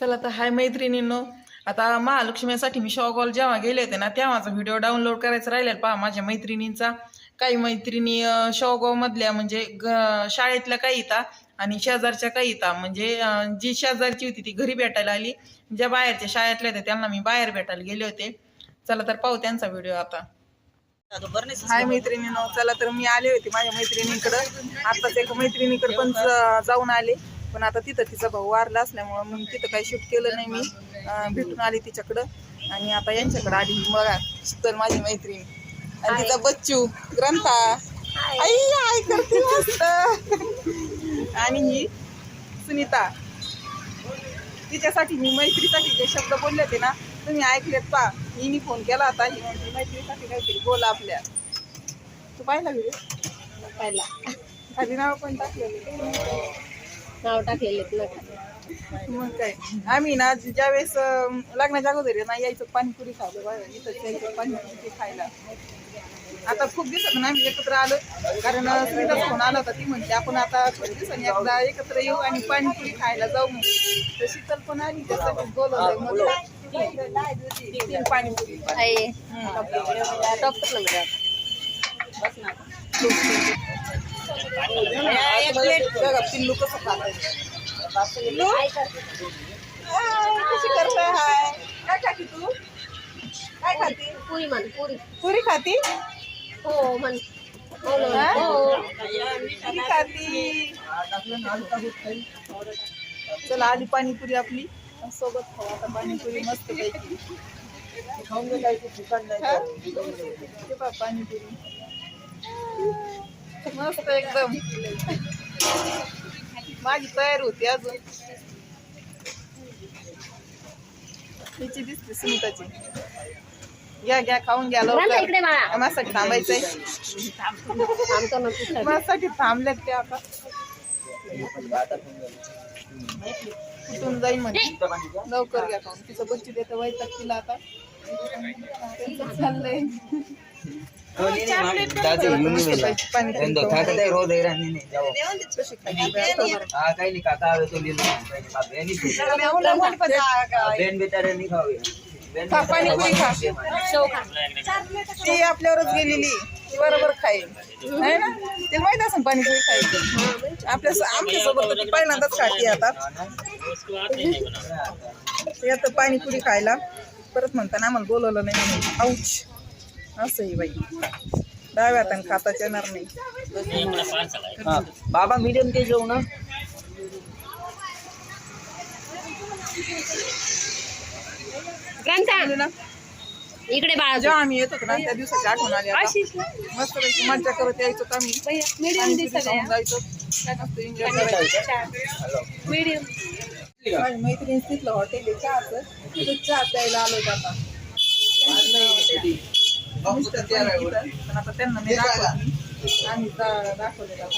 चला तर हाय मैत्रिणींनो. आता महालक्ष्मीसाठी मी शॉगॉल जेव्हा गेले होते ना तेव्हाचा व्हिडिओ डाउनलोड करायचा राहिला पहा माझ्या मैत्रिणींचा. काही मैत्रिणी अं, म्हणजे ग शाळेतल्या काही येतात आणि शेजारच्या काही येतात म्हणजे जी शेजारची होती ती घरी भेटायला आली. ज्या बाहेरच्या शाळेतल्या होत्या त्यांना मी बाहेर भेटायला गेले होते. चला तर पाहू त्यांचा व्हिडिओ आता. हाय मैत्रिणीनो चला तर मी आले होते माझ्या मैत्रिणींकडं. आताच एका मैत्रिणीकडे पण जाऊन आले. पण आता तिथं तिचा भाऊ वारला असल्यामुळं मग तिथं काही शूट केलं नाही मी. भेटून आली तिच्याकडं. आणि आता यांच्याकडे आली बघा शीतल माझी मैत्रीण. आणि तिचा बच्चू ग्रंथा. आई आई करते मस्त. आणि ही सुनीता. तिच्यासाठी मी मैत्रीसाठी जे शब्द बोलले होते ना तुम्ही ऐकलेत पा. हिने फोन केला होता ही म्हणते मैत्रीसाठी काहीतरी बोला आपल्या. तू पाहिला व्हिडिओ? पाहिला. खाली नाव पण टाकलेले. नाव टाकलेले ना. मग काय? आम्ही ना ज्या वेळेस लग्नाच्या अगोदर ना यायचं पाणीपुरी खायला बघा इथं यायचं पाणीपुरी खायला. आता खूप दिवसातून आम्ही एकत्र आलो कारण सुनीताचा फोन आला होता ती म्हणते आपण आता थोड्या दिवसांनी एकदा एकत्र येऊ आणि पाणीपुरी खायला जाऊ म्हणून. तर शीतल पण आली त्यासाठी बोलवलंय मग तीन पाणीपुरी. आहे हम्म. डॉक्टरला मिळा एक प्लेट बघा पिल्लू कसं खातंय पिल्लू हाय, कशी करताय हाय। काय खाती तू? काय खाती? पुरी म्हण पुरी। पुरी खाती? हो म्हण हो ना, हा? हो। पुरी खाती। चला आली पाणीपुरी आपली। सोबत खाऊ आता पाणीपुरी मस्त पैकी। हा? हे पहा पाणीपुरी मस्त एकदम। माझी तयार होती अजून. हिची दिसते सुनीताची घ्या घ्या खाऊन घ्या. लवकर. माझ्यासाठी थांबायचंय. माझ्यासाठी थांबलेत ते आता. कुठून जाईल म्हणजे लवकर घ्या खाऊन. तिचं बच्ची देतं वैताग तिला आता चाललंय. ती आपल्यावरच गेलेली. बरोबर खाईल. ना? ते माहीत असं पाणीपुरी खायचं. आपल्या आमच्यासोबत पहिल्यांदाच खाती आता. ते आता पाणीपुरी खायला. परत म्हणताना आम्हाला बोलवलं नाही. औच आऊच असंही बाई. डाव्या हाताने खाताच येणार नाही. हाँ. बाबा मीडियम के जो ना. इकडे बाळा. जेव्हा आम्ही येतो ना त्या दिवसाची आठवण आली आता. मस्त पैकी मज्जा करत यायचो का आम्ही. पाणीपुरी खाऊन जायचो. काय नसतं एन्जॉय करायचो. मीडियम माझी मैत्रीण तिथलं हॉटेल आहे चहाचं. तिथं चहा प्यायला आलो आता. पण आता त्यांना आम्ही दाखवलेलं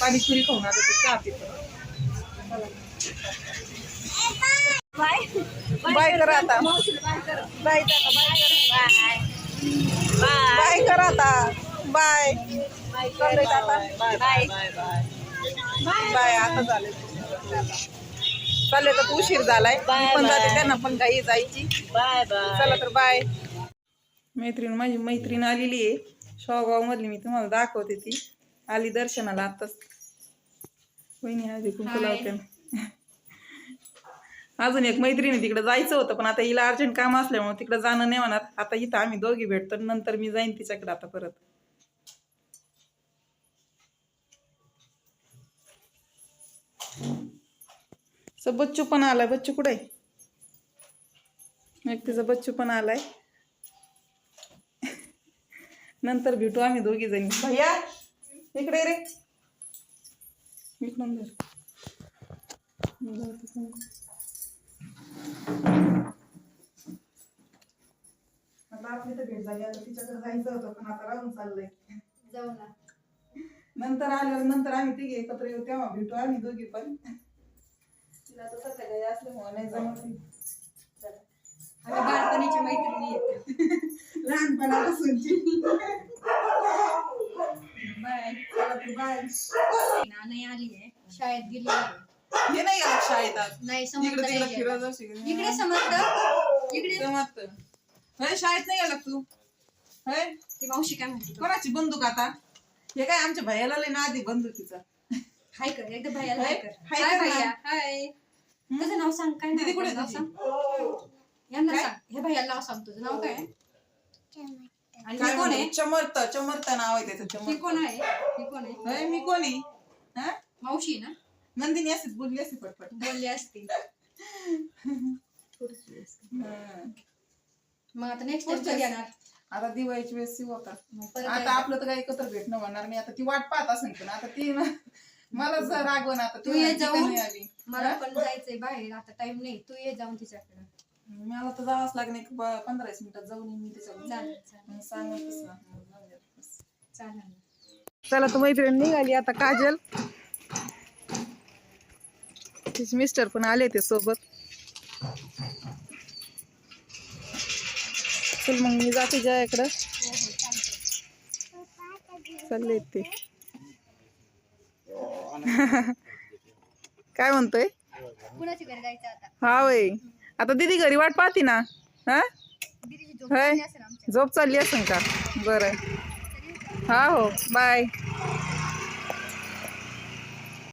पाणीपुरी खाऊन आता ते चहा पितो. बाय. करा आता. Bye bye. करा आता. बाय. आता. बाय बाय आता झाले. चालले तर उशीर झालाय. मी पण जाते त्यांना पण काही जायची. Bye bye. चला तर बाय. मैत्रीण माझी मैत्रीण आलेली आहे. शेवगाव मधली मी तुम्हाला दाखवते ती. आली दर्शनाला आताच वहिनी आधी कुंकू लावते. अजून एक मैत्रीण तिकडे जायचं होतं पण आता हिला अर्जंट काम असल्यामुळे तिकडे जाणं नाही म्हणत. आता इथं आम्ही दोघी भेटतो नंतर मी जाईन तिच्याकडे आता परत. बच्चू पण आलाय. बच्चू कुठे आहे? एक तिचा बच्चू पण आलाय. नंतर भेटू आम्ही दोघी जणी. भैया इकडे रे. इकडून. आता आपली तर भेट झाली. आता तिच्याकडे जायचं होतं पण आता राहून चाललंय. जाऊ ना. नंतर आल्यावर नंतर आम्ही तिघे एकत्र येऊ तेव्हा भेटू आम्ही दोघी पण. तिला तर सकाळी असल्यामुळे नाही जमत. बालपणीची मैत्रिणी लहानपणापासूनची. बाय. बाय. नाही आली आहे. शाळेत गेली आहे. हे नाही गेला शाळेत आज. नाही इकडे समजतं तिकडे नाही फिरत गेलं. असेल. इकडे समजतं इकडे? जमत होय शाळेत नाही गेला तू? होय ती मावशी काय म्हणते? कोणाची बंदूक आता? हे काय आमच्या भैयाला लय ना आधी बंदुकीचा हाय कर एकदा भैयाला हाय कर. हाय हाय कर ना. भैया हाय. तुझं नाव सांग काय दीदी नाव कुठे आहे? तुझी? सांग. यांना काय? सांग. हे भैयाला नाव सांग तुझं नाव काय? आहे? आणि काय हे कोण आहे? म्हणतो? चमर्त चमर्त नाव आहे त्याचं ही चमर्त. कोण आहे? ही कोण आहे? होय मी कोणी? हा? मावशी ना? नंदिनी असेच बोलली असे पटपट. बोलली असती. हं. मग आता नेक्स्ट टाइम पुढच्या- कधी येणार. आता दिवाळीची वेळेस शिव होता. मग परत आता एकदा. आपलं तर काही एकत्र भेटणं होणार नाही. आता ती वाट पाहत असेल पण आता ती ना- मला जर रागवण आता. तू ती ये म्हणते का जाऊन. नाही आली मला पण जायचंय बाहेर. आता टाइम नाही. तू ये जाऊन तिच्याकडे. मला तर जावंच लागेल एक प- पंधरा वीस मिनिटात जाऊन येईन मी चालेल. चालेल मग सांग मग तसं. मग जाऊन दे. चालेल. ना. चला तर मैत्रीण निघाली आता काजल. तिचे मिस्टर पण आले ते सोबत. चल मग मी जाते जयाकडं. चालले ते. काय म्हणतोय? कुणाची घरी जायचं आता? हा वय. आता दीदी घरी वाट पाहती ना? हा? होय? झोप चालली असेल का? बरं. हा हो बाय.